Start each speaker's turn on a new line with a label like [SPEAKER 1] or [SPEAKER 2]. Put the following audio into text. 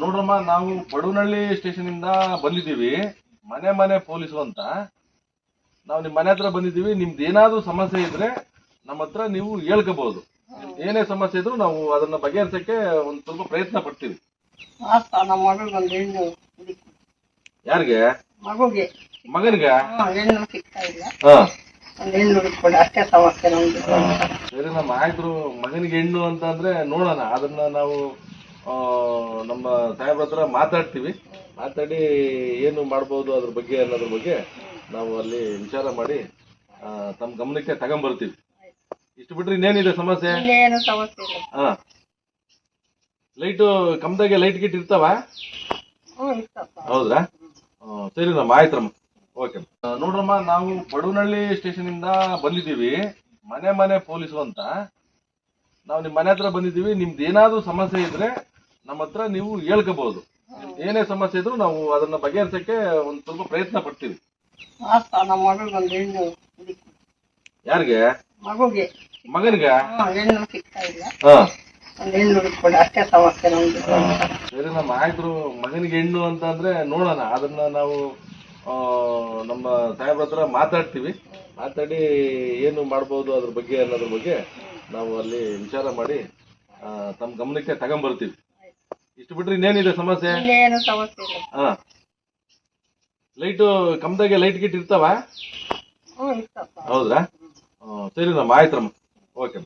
[SPEAKER 1] ನೋಡ್ರಮ್ಮ ನಾವು ಬಡವನಹಳ್ಳಿ ಸ್ಟೇಷನ್ ಇಂದ ಬಂದಿದ್ದೀವಿ. ಮನೆ ಮನೆ ಪೊಲೀಸು ಅಂತ. ನಾವು ನಿಮ್ಮ ಮನೆ ಹತ್ರ ಬಂದಿದ್ದೀವಿ. ನಿಮ್ದು ಏನಾದ್ರು ಸಮಸ್ಯೆ ಇದ್ರೆ ನಮ್ಮ ಹತ್ರ ನೀವು ಹೇಳ್ಕೋಬಹುದು ಏನೇ ಸಮಸ್ಯೆ ಇದ್ರು ನಾವು ಅದನ್ನ ಬಗೆಹರಿಸಕ್ಕೆ ಒಂದ್ ಸ್ವಲ್ಪ ಪ್ರಯತ್ನ ಪಡ್ತೀವಿ.
[SPEAKER 2] ನಮ್ಮ ಒಂದು ಹೆಣ್ಣು
[SPEAKER 1] ಯಾರಿಗೆ?
[SPEAKER 2] ಮಗುಗೆ.
[SPEAKER 1] ಮಗನಿಗೆ?
[SPEAKER 2] ಹೆಣ್ಣು ಸಿಗ್ತಾ ಇಲ್ಲ.
[SPEAKER 1] ಹಾ.
[SPEAKER 2] ಒಂದು ಹೆಣ್ಣು ಹುಡುಕ್ಕೊಡಿ ಅಷ್ಟೇ ಸಮಸ್ಯೆ ನಮ್ದು.
[SPEAKER 1] ಸರಿ ನಮ್ಮ ಆಯ್ತು. ಮಗನಿಗೆ ಹೆಣ್ಣು ಅಂತ ಅಂದ್ರೆ ನೋಡೋಣ. ಅದನ್ನ ನಾವು ನಮ್ಮ ಸಾಹೇಬ್ರ ಹತ್ರ ಮಾತಾಡ್ತೀವಿ. ಮಾತಾಡಿ ಏನು ಮಾಡ್ಬೋದು ಅದ್ರ ಬಗ್ಗೆ ಅನ್ನೋದ್ರ ಬಗ್ಗೆ ನಾವು ಅಲ್ಲಿ ವಿಚಾರ ಮಾಡಿ ತಮ್ಮ ಗಮನಕ್ಕೆ ತಗೊಂಡ್ಬರ್ತೀವಿ ಇಷ್ಟು ಬಿಟ್ರೆ ಇನ್ನೇನಿದೆ ಸಮಸ್ಯೆ?
[SPEAKER 2] ಇನ್ನೇನು ಸಮಸ್ಯೆ ಇಲ್ಲ.
[SPEAKER 1] ಹಾ ಲೈಟು ಕಮ್ದಾಗೆ ಲೈಟ್ ಗಿಟ್ ಇರ್ತಾವ?
[SPEAKER 2] ಹ್ಞೂ ಇರ್ತಪ್ಪ
[SPEAKER 1] ಹೌದ್ರಾ? ಹ್ಮ್, ಸರಿ ನಮ್ಮ ಆಯ್ತಮ್ಮ ಓಕೆ. ನೋಡ್ರಮ್ಮ ನಾವು ಬಡವನಹಳ್ಳಿ ಸ್ಟೇಷನ್ ಇಂದ ಬಂದಿದ್ದೀವಿ. ಮನೆ ಮನೆ ಪೊಲೀಸು ಅಂತ. ನಾವು ನಿಮ್ಮ ಮನೆ ಹತ್ರ ಬಂದಿದ್ದೀವಿ. ನಿಮ್ದು ಏನಾದ್ರು ಸಮಸ್ಯೆ ಇದ್ರೆ ನಮ್ಮ ಹತ್ರ ನೀವು ಹೇಳ್ಕೋಬಹುದು ಏನೇ ಸಮಸ್ಯೆ ಇದ್ರು ನಾವು ಅದನ್ನ ಬಗೆಹರಿಸಕ್ಕೆ ಒಂದ್ ಸ್ವಲ್ಪ ಪ್ರಯತ್ನ ಪಡ್ತೀವಿ.
[SPEAKER 2] ಆತ ನಮ್ಮ ಮಗಳಿಗೆ ಒಂದು ಹೆಣ್ಣು ಹುಡುಕಿ.
[SPEAKER 1] ಯಾರಿಗೆ?
[SPEAKER 2] ಮಗುಗೆ.
[SPEAKER 1] ಮಗನಿಗೆ?
[SPEAKER 2] ಹಾ, ಹೆಣ್ಣು ಸಿಗ್ತಾ ಇಲ್ಲ.
[SPEAKER 1] ಹಾ.
[SPEAKER 2] ಒಂದು ಹೆಣ್ಣು ಹುಡುಕ್ಕೊಡಿ ಅಷ್ಟೇ ಸಮಸ್ಯೆ ನಮ್ದು.
[SPEAKER 1] ಸರಿ ನಮ್ಮ ಆಯ್ತು ಮಗನಿಗೆ ಹೆಣ್ಣು ಅಂತ ಅಂದ್ರೆ ನೋಡೋಣ. ಅದನ್ನ ನಾವು ಆ, ನಮ್ಮ ಸಾಹೇಬ್ರ ಹತ್ರ ಮಾತಾಡ್ತೀವಿ. ಮಾತಾಡಿ ಏನು ಮಾಡ್ಬೋದು ಅದ್ರ ಬಗ್ಗೆ ಅನ್ನೋದ್ರ ಬಗ್ಗೆ ನಾವು ಅಲ್ಲಿ ವಿಚಾರ ಮಾಡಿ ಆ, ತಮ್ಮ ಗಮನಕ್ಕೆ ತಗೊಂಬರ್ತೀವಿ. ಇಷ್ಟು ಬಿಟ್ರೆ ಇನ್ನೇನಿದೆ ಸಮಸ್ಯೆ?
[SPEAKER 2] ಸಮಸ್ಯೆ ಇಲ್ಲ.
[SPEAKER 1] ಹಾ. ಲೈಟು ಕಮ್ದಾಗೆ ಲೈಟ್ ಗಿಟ್ ಇರ್ತಾವ?
[SPEAKER 2] ಹ್ಞೂ ಇರ್ತಪ್ಪ
[SPEAKER 1] ಹೌದ್ರಾ ಸರಿ ನಮ್ಮ ಆಯ್ತಮ್ಮ ಓಕೆ